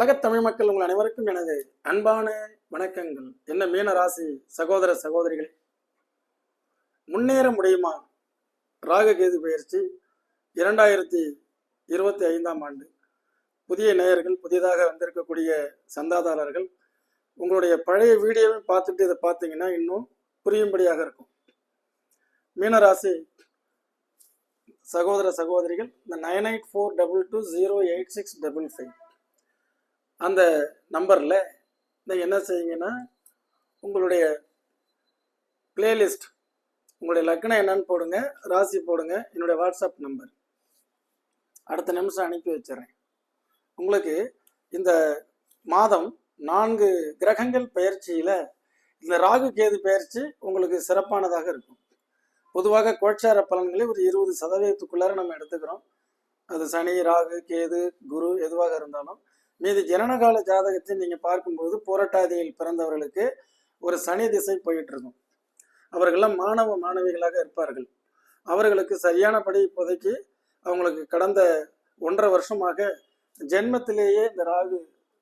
உலகத் தமிழ் மக்கள் உங்கள் அனைவருக்கும் எனது அன்பான வணக்கங்கள். என்ன மீன ராசி சகோதர சகோதரிகளே? முன்னேற முடியுமா? ராககேது பயிற்சி இரண்டாயிரத்தி இருபத்தி ஐந்தாம் ஆண்டு. புதிய நேயர்கள் புதியதாக வந்திருக்கக்கூடிய சந்தாதாரர்கள் உங்களுடைய பழைய வீடியோவை பார்த்துட்டு இதை பார்த்தீங்கன்னா இன்னும் புரியும்படியாக இருக்கும். மீனராசி சகோதர சகோதரிகள் இந்த nine eight four double two zero eight six double five. அந்த நம்பரில் நீங்கள் என்ன செய்யுங்கன்னா உங்களுடைய பிளேலிஸ்ட் உங்களுடைய லக்னம் என்னன்னு போடுங்க ராசி போடுங்க என்னுடைய வாட்ஸ்அப் நம்பர் அடுத்த நிமிஷம் அனுப்பி வச்சிடுறேன். உங்களுக்கு இந்த மாதம் நான்கு கிரகங்கள் பெயர்ச்சியில் இந்த ராகு கேது பெயர்ச்சி உங்களுக்கு சிறப்பானதாக இருக்கும். பொதுவாக கோட்சார பலன்களை ஒரு இருபது சதவீதத்துக்குள்ளார நம்ம எடுத்துக்கிறோம். அது சனி ராகு கேது குரு எதுவாக இருந்தாலும் மீது ஜனனகால ஜாதகத்தை நீங்கள் பார்க்கும்போது போராட்டாதியில் பிறந்தவர்களுக்கு ஒரு சனி திசை போயிட்டு இருக்கும் அவர்கள்லாம் மாணவ மாணவிகளாக இருப்பார்கள். அவர்களுக்கு சரியானபடி இப்போதைக்கு அவங்களுக்கு கடந்த ஒன்றரை வருஷமாக ஜென்மத்திலேயே இந்த ராகு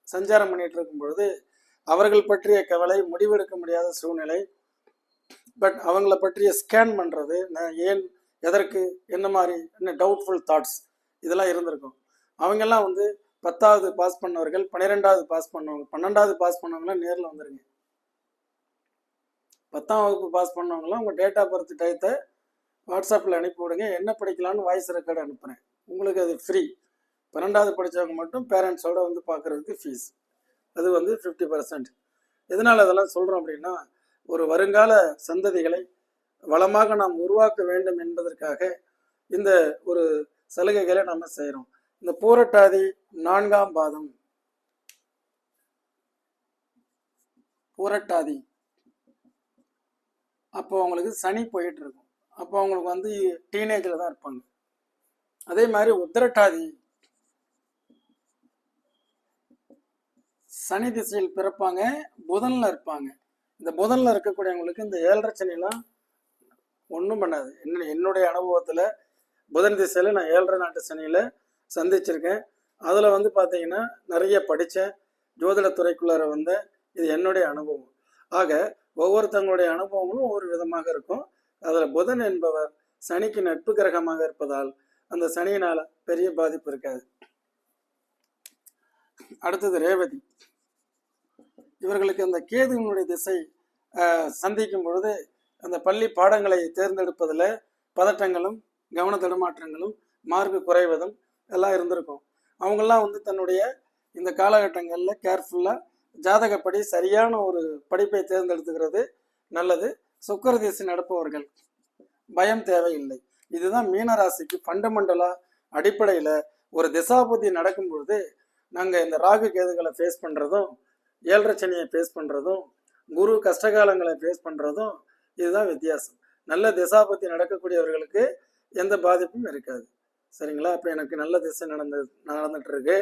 சஞ்சாரம் பண்ணிட்டு இருக்கும் பொழுது அவர்கள் பற்றிய கவலை முடிவெடுக்க முடியாத சூழ்நிலை பட் அவங்கள பற்றிய ஸ்கேன் பண்ணுறது நான் ஏன் எதற்கு என்ன மாதிரி என்ன டவுட்ஃபுல் தாட்ஸ் இதெல்லாம் இருந்திருக்கும். அவங்கெல்லாம் வந்து பத்தாவது பாஸ் பண்ணவர்கள் பன்னிரெண்டாவது பாஸ் பண்ணவங்க பன்னெண்டாவது பாஸ் பண்ணவங்களாம் நேரில் வந்துருங்க. பத்தாம் வகுப்பு பாஸ் பண்ணவங்களாம் உங்கள் டேட் ஆஃப் பர்த் டயத்தை வாட்ஸ்அப்பில் அனுப்பி விடுங்க. என்ன படிக்கலான்னு வாய்ஸ் ரெக்கார்டு அனுப்புகிறேன் உங்களுக்கு அது ஃப்ரீ பன்னெண்டாவது படித்தவங்க மட்டும் பேரண்ட்ஸோட வந்து பார்க்குறதுக்கு ஃபீஸ் அது வந்து ஃபிஃப்டி பர்சன்ட் எதனால் அதெல்லாம் சொல்கிறோம் அப்படின்னா ஒரு வருங்கால சந்ததிகளை வளமாக நாம் உருவாக்க வேண்டும் என்பதற்காக இந்த ஒரு சலுகைகளை நம்ம செய்கிறோம் இந்த பூரட்டாதி நான்காம் பாதம். பூரட்டாதி. அப்போ அவங்களுக்கு சனி போயிட்டு இருக்கும். அப்போ அவங்களுக்கு வந்து டீனேஜில் தான் இருப்பாங்க. அதே மாதிரி உத்திரட்டாதி. சனி திசையில் பிறப்பாங்க புதனில் இருப்பாங்க. இந்த புதனில் இருக்கக்கூடியவங்களுக்கு இந்த ஏழரை சனிலாம் ஒன்றும் பண்ணாது. என்ன என்னுடைய அனுபவத்தில் புதன் திசையில் நான் ஏழரை நாட்டு சனியில் சந்திச்சிருக்கேன். அதில் வந்து பார்த்தீங்கன்னா நிறைய படித்தேன் ஜோதிடத்துறைக்குள்ளார வந்த இது என்னுடைய அனுபவம். ஆக ஒவ்வொருத்தங்களுடைய அனுபவங்களும் ஒவ்வொரு விதமாக இருக்கும். அதில் புதன் என்பவர் சனிக்கு நட்பு கிரகமாக இருப்பதால் அந்த சனியினால் பெரிய பாதிப்பு இருக்காது. அடுத்தது ரேவதி. இவர்களுக்கு அந்த கேதுவினுடைய திசை சந்திக்கும் பொழுது அந்த பள்ளி பாடங்களை தேர்ந்தெடுப்பதில் பதட்டங்களும் கவன தடுமாற்றங்களும் மார்க்கு குறைவதும் எல்லாம் இருந்திருக்கும். அவங்கெல்லாம் வந்து தன்னுடைய இந்த காலகட்டங்களில் கேர்ஃபுல்லாக ஜாதகப்படி சரியான ஒரு படிப்பை தேர்ந்தெடுத்துக்கிறது நல்லது. சுக்கர திசை நடப்பவர்கள் பயம் தேவையில்லை. இதுதான் மீனராசிக்கு ஃபண்டமெண்டலாக அடிப்படையில் ஒரு திசாபுத்தி நடக்கும் பொழுது நாங்கள் இந்த ராகு கேதுகளை ஃபேஸ் பண்ணுறதும் ஏழரை சனியை ஃபேஸ் பண்ணுறதும் குரு கஷ்டகாலங்களை ஃபேஸ் பண்ணுறதும் இதுதான் வித்தியாசம். நல்ல திசாபத்தி நடக்கக்கூடியவர்களுக்கு எந்த பாதிப்பும் இருக்காது. சரிங்களா? அப்போ எனக்கு நல்ல திசை நடந்து நடந்துட்டு இருக்கு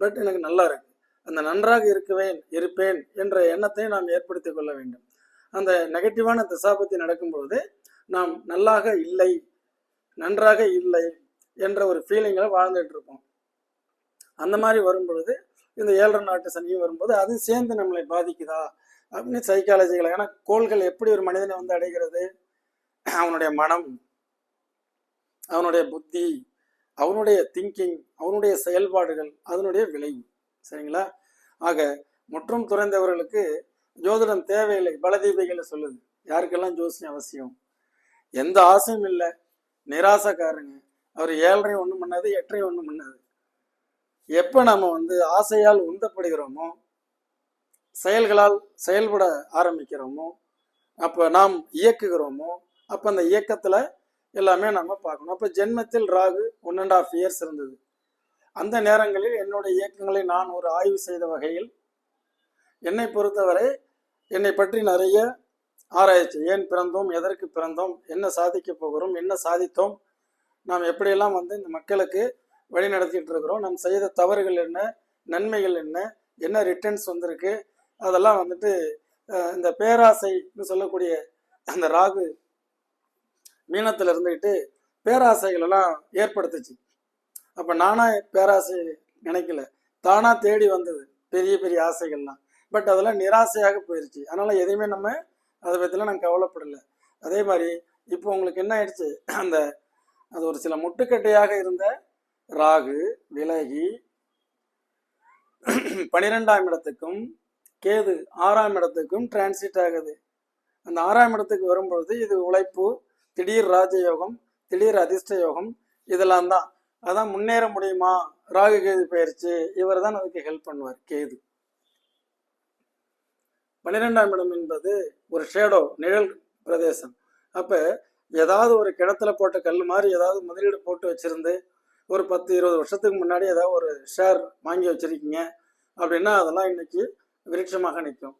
பட் எனக்கு நல்லா இருக்கு. அந்த நன்றாக இருக்குவேன் இருப்பேன் என்ற எண்ணத்தை நாம் ஏற்படுத்தி கொள்ள வேண்டும். அந்த நெகட்டிவான திசாபத்தி நடக்கும்பொழுது நாம் நல்லாக இல்லை நன்றாக இல்லை என்ற ஒரு ஃபீலிங்கில் வாழ்ந்துட்டு இருப்போம். அந்த மாதிரி வரும்பொழுது இந்த ஏழரை நாட்டு சனியும் வரும்போது அது சேர்ந்து நம்மளை பாதிக்குதா? அப்படின்னு சைக்காலஜிகளை ஏன்னா கோள்கள் எப்படி ஒரு மனிதனை வந்து அடைகிறது? அவனுடைய மனம் அவனுடைய புத்தி அவனுடைய திங்கிங் அவனுடைய செயல்பாடுகள் அதனுடைய விளைவு சரிங்களா? ஆக முற்றும் துறைந்தவர்களுக்கு ஜோதிடம் தேவையில்லை பலதீபைகளை சொல்லுது. யாருக்கெல்லாம் ஜோசியம் அவசியம்? எந்த ஆசையும் இல்லை. நிராசைக்காரங்க. அவர் ஏழரையும் ஒன்றும் பண்ணாது எட்டரையும் ஒன்றும் பண்ணாது. எப்போ நம்ம வந்து ஆசையால் உந்தப்படுகிறோமோ செயல்களால் செயல்பட ஆரம்பிக்கிறோமோ அப்போ நாம் இயக்குகிறோமோ அப்போ அந்த இயக்கத்தில் எல்லாமே நம்ம பார்க்கணும். அப்போ ஜென்மத்தில் Rahu one and half years இருந்தது. அந்த நேரங்களில் என்னுடைய இயக்கங்களை நான் ஒரு ஆய்வு செய்த வகையில் என்னை பொறுத்தவரை என்னை பற்றி நிறைய ஆராய்ச்சி ஏன் பிறந்தோம் எதற்கு பிறந்தோம் என்ன சாதிக்க போகிறோம் என்ன சாதித்தோம் நாம் எப்படியெல்லாம் வந்து இந்த மக்களுக்கு வழி நடத்திட்டு இருக்கிறோம் நாம் செய்த தவறுகள் என்ன நன்மைகள் என்ன என்ன ரிட்டர்ன்ஸ் வந்திருக்கு அதெல்லாம் வந்துட்டு இந்த பேராசைன்னு சொல்லக்கூடிய அந்த ராகு மீனத்தில் இருந்துக்கிட்டு பேராசைகளெல்லாம் ஏற்படுத்துச்சு. அப்போ நானாக பேராசை நினைக்கல. தானாக தேடி வந்தது பெரிய பெரிய ஆசைகள்லாம். பட் அதெல்லாம் நிராசையாக போயிடுச்சு அதனால் எதையுமே நம்ம அதை பற்றிலாம் நான் கவலைப்படலை. அதே மாதிரி இப்போ உங்களுக்கு என்ன ஆயிடுச்சு? அந்த அது ஒரு சில முட்டுக்கட்டையாக இருந்த ராகு விலகி பனிரெண்டாம் இடத்துக்கும் கேது ஆறாம் இடத்துக்கும் டிரான்சிட் ஆகுது. அந்த ஆறாம் இடத்துக்கு வரும்பொழுது இது உழைப்பு திடீர் ராஜயோகம் திடீர் அதிர்ஷ்ட யோகம் இதெல்லாம் தான் அதான் முன்னேற முடியுமா? ராகு கேது பயிற்சி இவர் தான் அதுக்கு ஹெல்ப் பண்ணுவார் கேது. பன்னிரெண்டாம் இடம் என்பது ஒரு ஷேடோ நிழல் பிரதேசம். அப்போ ஏதாவது ஒரு கிணத்துல போட்ட கல் மாதிரி ஏதாவது முதலீடு போட்டு வச்சிருந்து ஒரு பத்து இருபது வருஷத்துக்கு முன்னாடி ஏதாவது ஒரு ஷேர் வாங்கி வச்சிருக்கீங்க அப்படின்னா அதெல்லாம் இன்னைக்கு விருட்சமாக நிற்கும்.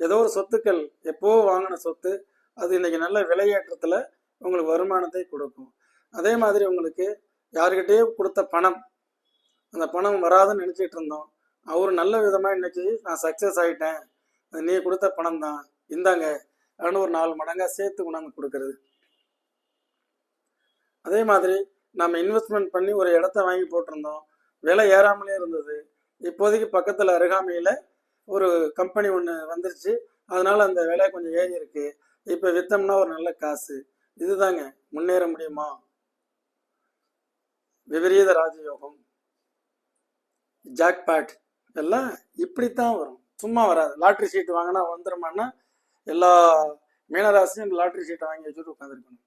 ஏதோ ஒரு சொத்துக்கள் எப்போ வாங்கின சொத்து அது இன்னைக்கு நல்ல விலையேற்றத்தில் உங்களுக்கு வருமானத்தை கொடுக்கும். அதே மாதிரி உங்களுக்கு யாருக்கிட்டேயே கொடுத்த பணம் அந்த பணம் வராதுன்னு நினச்சிட்டு இருந்தோம். அவர் நல்ல விதமாக இன்னைக்கு நான் சக்ஸஸ் ஆகிட்டேன் அது நீ கொடுத்த பணம் தான். இந்தாங்க அப்படின்னு ஒரு நாலு மடங்காக சேர்த்து கொண்டாந்து கொடுக்கறது. அதே மாதிரி நம்ம இன்வெஸ்ட்மெண்ட் பண்ணி ஒரு இடத்த வாங்கி போட்டிருந்தோம். விலை ஏறாமலே இருந்தது. இப்போதைக்கு பக்கத்தில் அருகாமையில் ஒரு கம்பெனி ஒன்று வந்துருச்சு. அதனால் அந்த விலை கொஞ்சம் ஏறி இருக்கு இப்போ விற்றோம்னா ஒரு நல்ல காசு. இதுதாங்க. முன்னேற முடியுமா? விபரீத ராஜயோகம். ஜாக்பேட் எல்லாம் இப்படித்தான் வரும். சும்மா வராது. லாட்ரி சீட் வாங்கினா வந்துருமான்னா எல்லா மீனராசியும் லாட்ரி சீட்டை வாங்கி வச்சுட்டு உட்காந்துருக்கணும்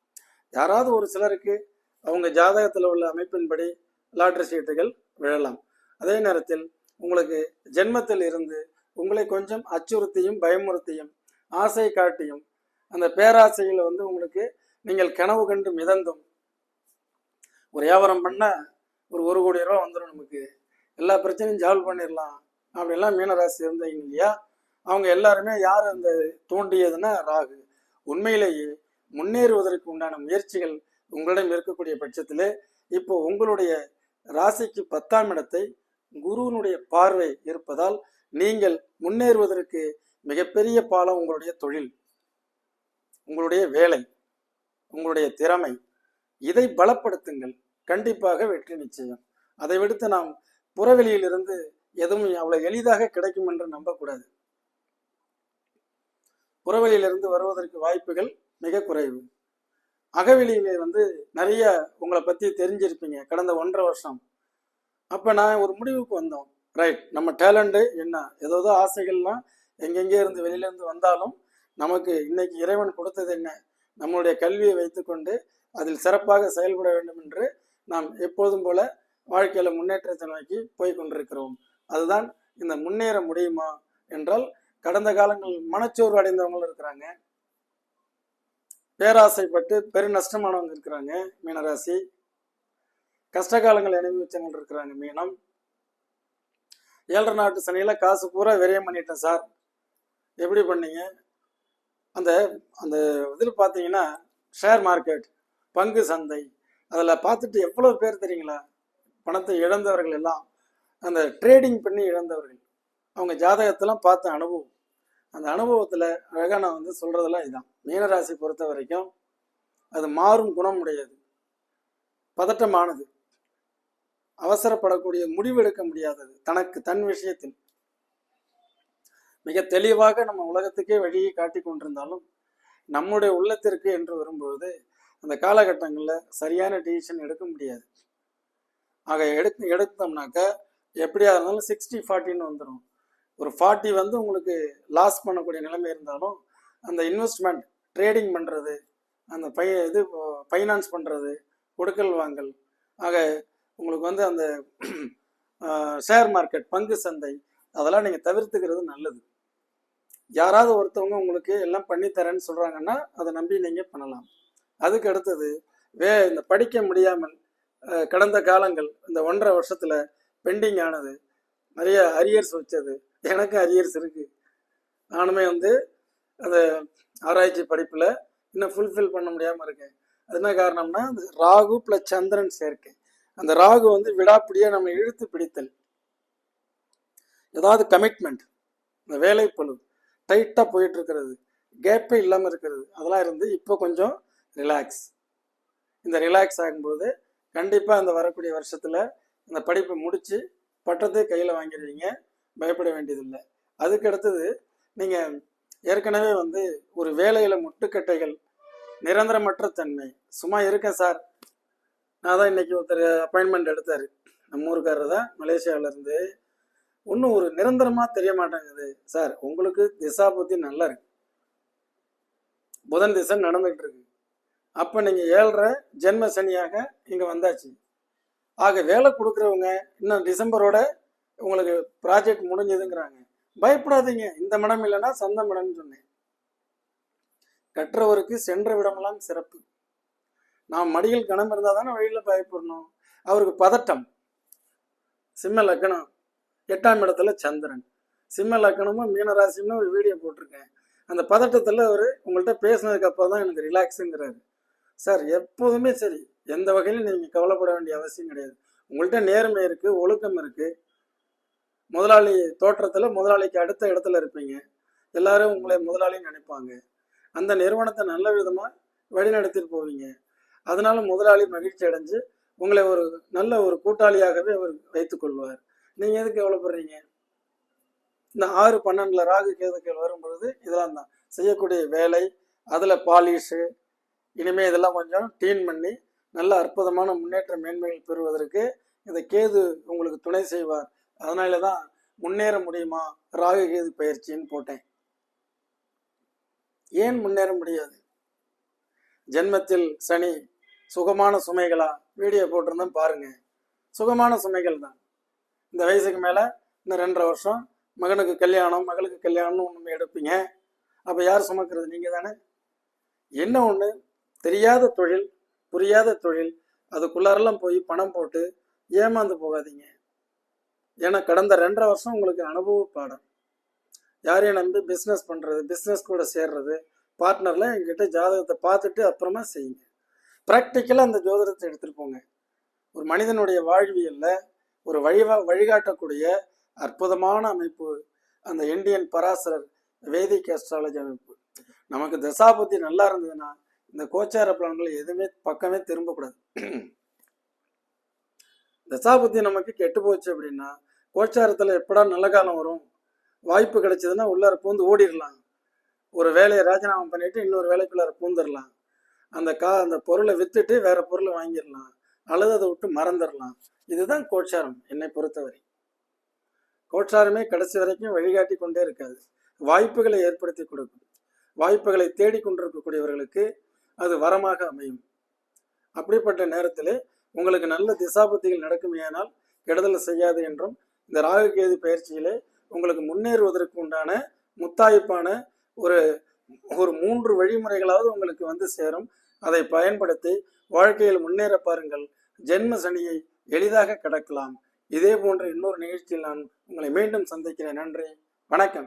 யாராவது ஒரு சிலருக்கு அவங்க ஜாதகத்தில் உள்ள அமைப்பின்படி லாட்ரி சீட்டுகள் விழலாம். அதே நேரத்தில் உங்களுக்கு ஜென்மத்தில் இருந்து உங்களை கொஞ்சம் அச்சுறுத்தியும் பயமுறுத்தியும் ஆசை காட்டியும் அந்த பேராசையில் வந்து உங்களுக்கு நீங்கள் கனவு கண்டு மிதந்தும். ஒரு வியாபாரம் பண்ண ஒரு ஒரு கோடி ரூபா வந்துடும் நமக்கு. எல்லா பிரச்சனையும் சால்வ் பண்ணிடலாம் அப்படிலாம் மீனராசி இருந்தீங்க இல்லையா? அவங்க எல்லாருமே யார் அந்த தூண்டியதுன்னா ராகு. உண்மையிலேயே முன்னேறுவதற்கு உண்டான முயற்சிகள் உங்களிடம் இருக்கக்கூடிய பட்சத்தில் இப்போ உங்களுடைய ராசிக்கு பத்தாம் இடத்தை குருவினுடைய பார்வை இருப்பதால் நீங்கள் முன்னேறுவதற்கு மிகப்பெரிய பாலம் உங்களுடைய தொழில் உங்களுடைய வேலை. உங்களுடைய திறமை. இதை பலப்படுத்துங்கள். கண்டிப்பாக வெற்றி நிச்சயம். அதை விடுத்து நாம் புறவெளியிலிருந்து எதுவும் அவ்வளவு எளிதாக கிடைக்கும் என்று நம்பக்கூடாது. புறவெளியிலிருந்து வருவதற்கு வாய்ப்புகள் மிக குறைவு. அகவெளியிலே வந்து நிறைய உங்களை பத்தி தெரிஞ்சிருப்பீங்க. கடந்த ஒன்றரை வருஷம். அப்ப நான் ஒரு முடிவுக்கு வந்தோம். ரைட் நம்ம டேலண்ட்டு என்ன? ஏதோ ஆசைகள்லாம் எங்கெங்கே இருந்து வெளியிலேருந்து வந்தாலும் நமக்கு இன்னைக்கு இறைவன் கொடுத்தது என்ன? நம்மளுடைய கல்வியை வைத்துக்கொண்டு அதில் சிறப்பாக செயல்பட வேண்டும் என்று நாம் எப்போதும் போல வாழ்க்கையில முன்னேற்றத்தை நோக்கி போய் கொண்டிருக்கிறோம் அதுதான் இந்த முன்னேற முடியுமா என்றால் கடந்த காலங்களில் மனச்சோர்வு அடைந்தவங்களும் இருக்கிறாங்க. பேராசைப்பட்டு பெரு நஷ்டமானவங்க இருக்கிறாங்க மீனராசி. கஷ்ட காலங்கள் அனுபவிச்சவங்க இருக்கிறாங்க மீனம். ஏழரை நாட்டு சனியில காசு பூரா விரயம் பண்ணிட்டேன் சார். எப்படி பண்ணீங்க? அந்த அந்த இதில் பார்த்தீங்கன்னா ஷேர் மார்க்கெட் பங்கு சந்தை அதில் பார்த்துட்டு எவ்வளோ பேர் தெரியுங்களா? பணத்தை இழந்தவர்கள் எல்லாம் அந்த ட்ரேடிங் பண்ணி இழந்தவர்கள். அவங்க ஜாதகத்தெல்லாம் பார்த்த அனுபவம். அந்த அனுபவத்தில் அழகாக நான் வந்து சொல்கிறதெல்லாம் இதுதான் மீனராசி பொறுத்த வரைக்கும் அது மாறும் குணம் உடையது. பதட்டமானது. அவசரப்படக்கூடிய முடிவெடுக்க முடியாதது. தனக்கு தன் விஷயத்தில். மிக தெளிவாக நம்ம உலகத்துக்கே வழியை காட்டி கொண்டிருந்தாலும் நம்முடைய உள்ளத்திற்கு என்று வரும்பொழுது அந்த காலகட்டங்களில் சரியான டிசிஷன் எடுக்க முடியாது. ஆக எடுத்து எடுத்தோம்னாக்க எப்படியா இருந்தாலும் சிக்ஸ்டி ஃபார்ட்டின்னு வந்துடும் ஒரு ஃபார்ட்டி வந்து உங்களுக்கு லாஸ் பண்ணக்கூடிய நிலைமை இருந்தாலும் அந்த இன்வெஸ்ட்மெண்ட் ட்ரேடிங் பண்ணுறது அந்த பை இது ஃபைனான்ஸ் பண்ணுறது கொடுக்கல் வாங்கல் ஆக உங்களுக்கு வந்து அந்த ஷேர் மார்க்கெட் பங்கு சந்தை அதெல்லாம் நீங்கள் தவிர்த்துக்கிறது நல்லது. யாராவது ஒருத்தவங்க உங்களுக்கு எல்லாம் பண்ணி தரேன்னு சொல்கிறாங்கன்னா அதை நம்பி நீங்கள் பண்ணலாம். அதுக்கு அடுத்தது வே இந்த படிக்க முடியாமல் கடந்த காலங்கள் இந்த ஒன்றரை வருஷத்துல பெண்டிங் ஆனது நிறைய அரியர்ஸ் வச்சது எனக்கும் அரியர்ஸ் இருக்கு. நானுமே வந்து அந்த ஆராய்ச்சி படிப்புல இன்னும் ஃபுல்ஃபில் பண்ண முடியாம இருக்கேன். அது என்ன காரணம்னா அந்த ராகு பிளஸ் சந்திரன் சேர்க்கை. அந்த ராகு வந்து விடாப்பிடியா நம்ம இழுத்து பிடித்தல். ஏதாவது கமிட்மெண்ட் இந்த வேலைப்பழு டைட்டாக போயிட்டு இருக்கிறது கேப்பே இல்லாமல் இருக்கிறது. அதெல்லாம் இருந்து இப்போ கொஞ்சம் ரிலாக்ஸ் இந்த ரிலாக்ஸ் ஆகும்போது கண்டிப்பாக இந்த வரக்கூடிய வருஷத்தில் இந்த படிப்பை முடித்து பட்டத்தை கையில் வாங்கிடுவீங்க. பயப்பட வேண்டியதில்லை. அதுக்கு அடுத்தது நீங்கள் ஏற்கனவே வந்து ஒரு வேலையில் முட்டுக்கட்டைகள் நிரந்தரமற்ற தன்மை. சும்மா இருக்கேன் சார். நான் தான் இன்னைக்கு ஒருத்தர் அப்பாயின்மெண்ட் எடுத்தார். நம்ம ஊருக்காரர் தான் மலேசியாவிலேருந்து ஒன்றும் ஒரு நிரந்தரமாக தெரிய மாட்டேங்குது. சார் உங்களுக்கு திசா பற்றி நல்லா இருக்கு. புதன் திசை நடந்துகிட்டு இருக்கு. அப்போ நீங்கள் ஏழரை ஜென்ம சனியாக இங்கே வந்தாச்சு. ஆக வேலை கொடுக்குறவங்க இன்னும் டிசம்பரோட உங்களுக்கு ப்ராஜெக்ட் முடிஞ்சதுங்கிறாங்க. பயப்படாதீங்க. இந்த மடம் இல்லைன்னா சொந்த மடம்னு சொன்னேன். கற்றவருக்கு சென்ற விடமெல்லாம் சிறப்பு. நாம் மடியில் கணம் இருந்தால் தானே வழியில் பயப்படணும். அவருக்கு பதட்டம். சிம்ம லக்கணம் எட்டாம் இடத்துல சந்திரன். சிம்ம லக்கணமும் மீனராசின்னு ஒரு வீடியோ போட்டிருக்கேன். அந்த பதட்டத்தில் அவர் உங்கள்கிட்ட பேசினதுக்கு அப்புறம் தான் எனக்கு ரிலாக்ஸுங்கிறாரு சார் எப்போதுமே சரி எந்த வகையிலும் நீங்கள் கவலைப்பட வேண்டிய அவசியம் கிடையாது. உங்கள்கிட்ட நேர்மை இருக்குது ஒழுக்கம் இருக்குது முதலாளி தோற்றத்தில் முதலாளிக்கு அடுத்த இடத்துல இருப்பீங்க. எல்லாரும் உங்களை முதலாளின்னு நினைப்பாங்க. அந்த நிறுவனத்தை நல்ல விதமாக வழிநடத்திட்டு போவீங்க. அதனால முதலாளி மகிழ்ச்சி அடைஞ்சு உங்களை ஒரு நல்ல ஒரு கூட்டாளியாகவே அவர் வைத்துக்கொள்வார் நீங்கள் எதுக்கு கவலைப்படுறீங்க இந்த ஆறு பன்னெண்டில் ராகு கேதுக்கள் வரும்பொழுது இதெல்லாம் தான். செய்யக்கூடிய வேலை அதில் பாலிஷு இனிமேல் இதெல்லாம் கொஞ்சம் டீன் பண்ணி நல்ல அற்புதமான முன்னேற்ற மேன்மைகள் பெறுவதற்கு இந்த கேது உங்களுக்கு துணை செய்வார். அதனால தான் முன்னேற முடியுமா? ராகு கேது பயிற்சின்னு போட்டேன். ஏன் முன்னேற முடியாது? ஜென்மத்தில் சனி சுகமான சுமைகளா? வீடியோ போட்டிருந்தேன் பாருங்க. சுகமான சுமைகள் தான். இந்த வயசுக்கு மேலே இந்த ரெண்டரை வருஷம் மகனுக்கு கல்யாணம் மகளுக்கு கல்யாணம்னு ஒன்று எடுப்பீங்க. அப்போ யார் சுமக்கிறது? நீங்கள் தானே. என்ன ஒன்று தெரியாத தொழில் புரியாத தொழில் அதுக்குள்ளாரெல்லாம் போய் பணம் போட்டு ஏமாந்து போகாதீங்க. ஏன்னா கடந்த ரெண்டரை வருஷம் உங்களுக்கு அனுபவ பாடம். யாரையும் நம்பி பிஸ்னஸ் பண்ணுறது பிஸ்னஸ் கூட சேர்றது பார்ட்னரில் எங்கிட்ட ஜாதகத்தை பார்த்துட்டு அப்புறமா செய்யுங்க. ப்ராக்டிக்கலாக அந்த ஜோதிடத்தை எடுத்துகிட்டு போங்க. ஒரு மனிதனுடைய வாழ்வியலில் ஒரு வழிவா வழிகாட்டக்கூடிய அற்புதமான அமைப்பு அந்த இந்தியன் பராசரர் வேதிக் அஸ்ட்ராலஜி அமைப்பு. நமக்கு தசாபுத்தி நல்லா இருந்ததுன்னா இந்த கோச்சார பலன்கள் எதுவுமே பக்கமே திரும்பக்கூடாது. தசாபுத்தி நமக்கு கெட்டு போச்சு அப்படின்னா கோச்சாரத்தில் எப்படா நல்ல காலம் வரும்? வாய்ப்பு கிடைச்சதுன்னா உள்ளார பூந்து ஓடிடலாம் ஒரு வேலையை ராஜினாமா பண்ணிட்டு இன்னொரு வேலைக்குள்ளார பூந்துடலாம் அந்த கா அந்த பொருளை விற்றுட்டு வேற பொருளை வாங்கிடலாம் அல்லது அதை விட்டு மறந்துடலாம் இதுதான் கோட்சாரம் என்னை பொறுத்தவரை. கோச்சாரமே கடைசி வரைக்கும் வழிகாட்டி கொண்டே இருக்காது. வாய்ப்புகளை ஏற்படுத்தி கொடுக்கும். வாய்ப்புகளை தேடி கொண்டிருக்கக்கூடியவர்களுக்கு அது வரமாக அமையும். அப்படிப்பட்ட நேரத்தில் உங்களுக்கு நல்ல திசாபுத்திகள் நடக்குமேயானால் கெடுதல் செய்யாது என்றும் இந்த ராகு கேது பயிற்சியிலே உங்களுக்கு முன்னேறுவதற்கு உண்டான முத்தாய்ப்பான ஒரு ஒரு மூன்று வழிமுறைகளாவது உங்களுக்கு வந்து சேரும். அதை பயன்படுத்தி வாழ்க்கையில் முன்னேற பாருங்கள். ஜென்ம சனியை எளிதாக கடக்கலாம். இதே போன்ற இன்னொரு நிகழ்ச்சியில் நான் உங்களை மீண்டும் சந்திக்கிறேன். நன்றி. வணக்கம்.